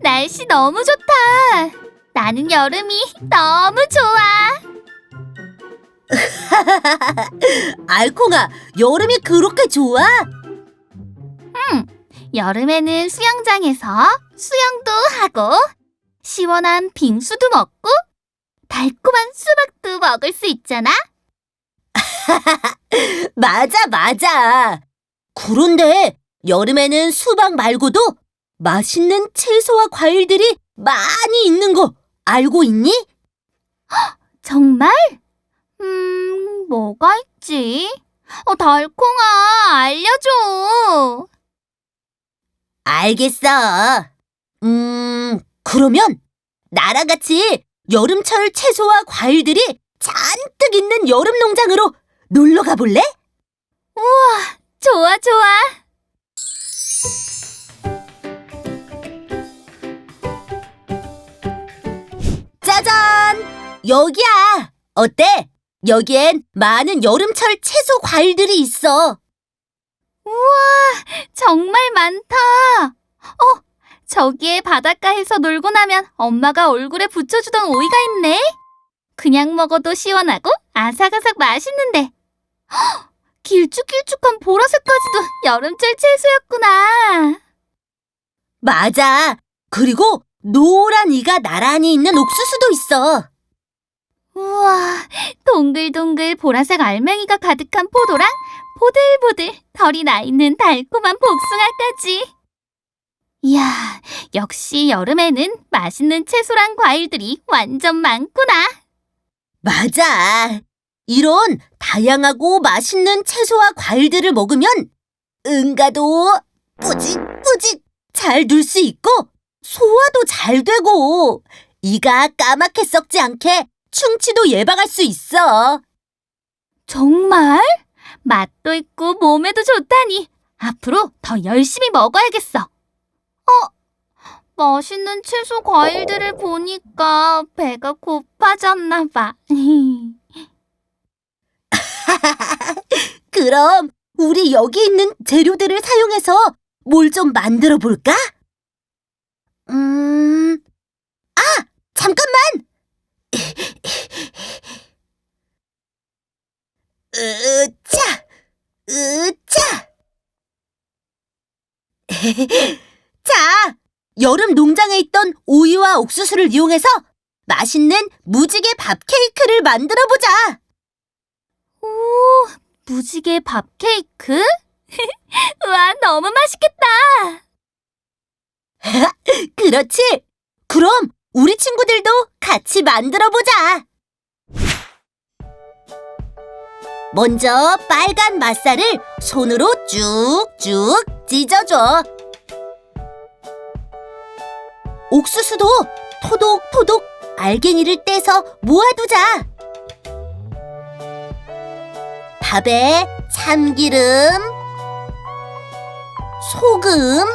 날씨 너무 좋다. 나는 여름이 너무 좋아. 알콩아, 여름이 그렇게 좋아? 여름에는 수영장에서 수영도 하고 시원한 빙수도 먹고 달콤한 수박도 먹을 수 있잖아. 맞아, 맞아. 그런데 여름에는 수박 말고도 맛있는 채소와 과일들이 많이 있는 거 알고 있니? 정말? 음, 뭐가 있지? 어, 달콩아, 알려줘. 알겠어. 음, 그러면 나랑 같이 여름철 채소와 과일들이 잔뜩 있는 여름 농장으로 놀러 가볼래? 좋아, 좋아. 짜잔! 여기야! 어때? 여기엔 많은 여름철 채소 과일들이 있어. 정말 많다. 어, 저기에 바닷가에서 놀고 나면 엄마가 얼굴에 붙여주던 오이가 있네. 그냥 먹어도 시원하고 아삭아삭 맛있는데. 헉, 길쭉길쭉한 보라색까지도 여름철 채소였구나. 맞아. 그리고 노란 이가 나란히 있는 옥수수도 있어. 우와, 동글동글 보라색 알맹이가 가득한 포도랑 보들보들 털이 나 있는 달콤한 복숭아까지. 이야, 역시 여름에는 맛있는 채소랑 과일들이 완전 많구나. 맞아. 이런 다양하고 맛있는 채소와 과일들을 먹으면 응가도 뿌직뿌직 잘둘수 있고 소화도 잘 되고 이가 까맣게 썩지 않게 충치도 예방할 수 있어. 정말? 맛도 있고 몸에도 좋다니. 앞으로 더 열심히 먹어야겠어. 어? 맛있는 채소 과일들을 보니까 배가 고파졌나 봐. 그럼 우리 여기 있는 재료들을 사용해서 뭘 좀 만들어 볼까? 음, 아, 잠깐만! 으차, 으차! 자, 여름 농장에 있던 오이와 옥수수를 이용해서 맛있는 무지개 밥 케이크를 만들어 보자! 오, 무지개 밥 케이크? 와, 너무 맛있겠다. 그렇지. 그럼 우리 친구들도 같이 만들어 보자. 먼저 빨간 맛살을 손으로 쭉쭉 찢어줘. 옥수수도 토독토독 알갱이를 떼서 모아두자. 밥에 참기름, 소금,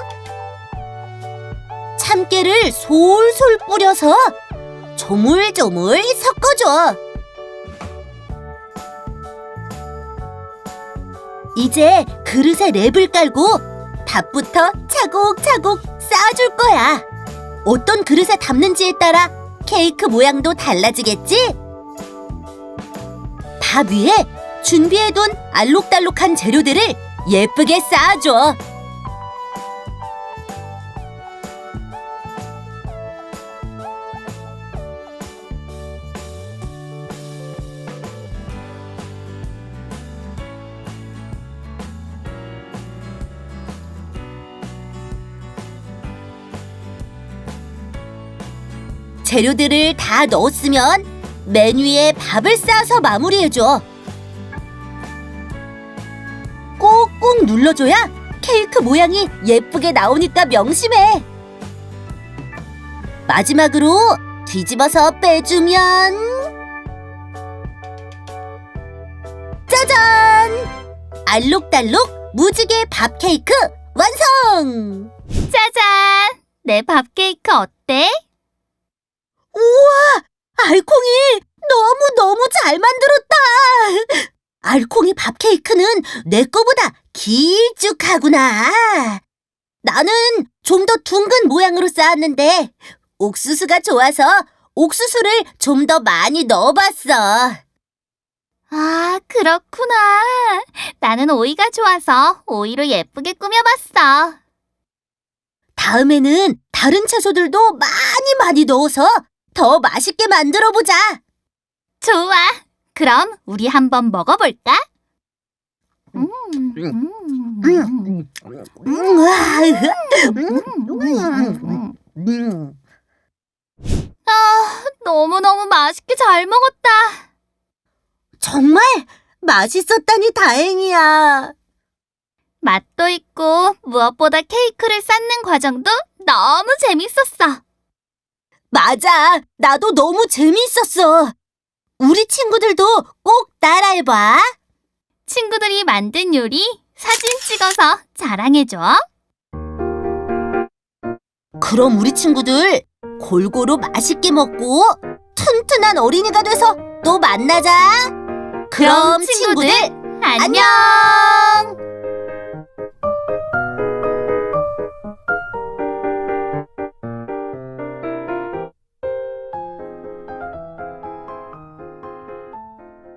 참깨를 솔솔 뿌려서 조물조물 섞어줘. 이제 그릇에 랩을 깔고 밥부터 차곡차곡 쌓아줄 거야. 어떤 그릇에 담는지에 따라 케이크 모양도 달라지겠지? 밥 위에 준비해둔 알록달록한 재료들을 예쁘게 쌓아줘. 재료들을 다 넣었으면 맨 위에 밥을 쌓아서 마무리해줘. 꾹꾹 눌러줘야 케이크 모양이 예쁘게 나오니까 명심해. 마지막으로 뒤집어서 빼주면 짜잔! 알록달록 무지개 밥 케이크 완성! 짜잔! 내 밥 케이크 어때? 우와! 알콩이 너무너무 잘 만들었다! 알콩이 밥 케이크는 내 거보다 길쭉하구나. 나는 좀 더 둥근 모양으로 쌓았는데 옥수수가 좋아서 옥수수를 좀 더 많이 넣어봤어. 아, 그렇구나. 나는 오이가 좋아서 오이로 예쁘게 꾸며봤어. 다음에는 다른 채소들도 많이 많이 넣어서 더 맛있게 만들어 보자. 좋아. 그럼 우리 한번 먹어볼까? 음, 음, 음. 아, 너무너무 맛있게 잘 먹었다. 정말 맛있었다니 다행이야. 맛도 있고 무엇보다 케이크를 쌓는 과정도 너무 재밌었어. 맞아. 나도 너무 재미있었어. 우리 친구들도 꼭 따라해봐. 친구들이 만든 요리 사진 찍어서 자랑해줘. 그럼 우리 친구들 골고루 맛있게 먹고 튼튼한 어린이가 돼서 또 만나자. 그럼 친구들, 친구들 안녕!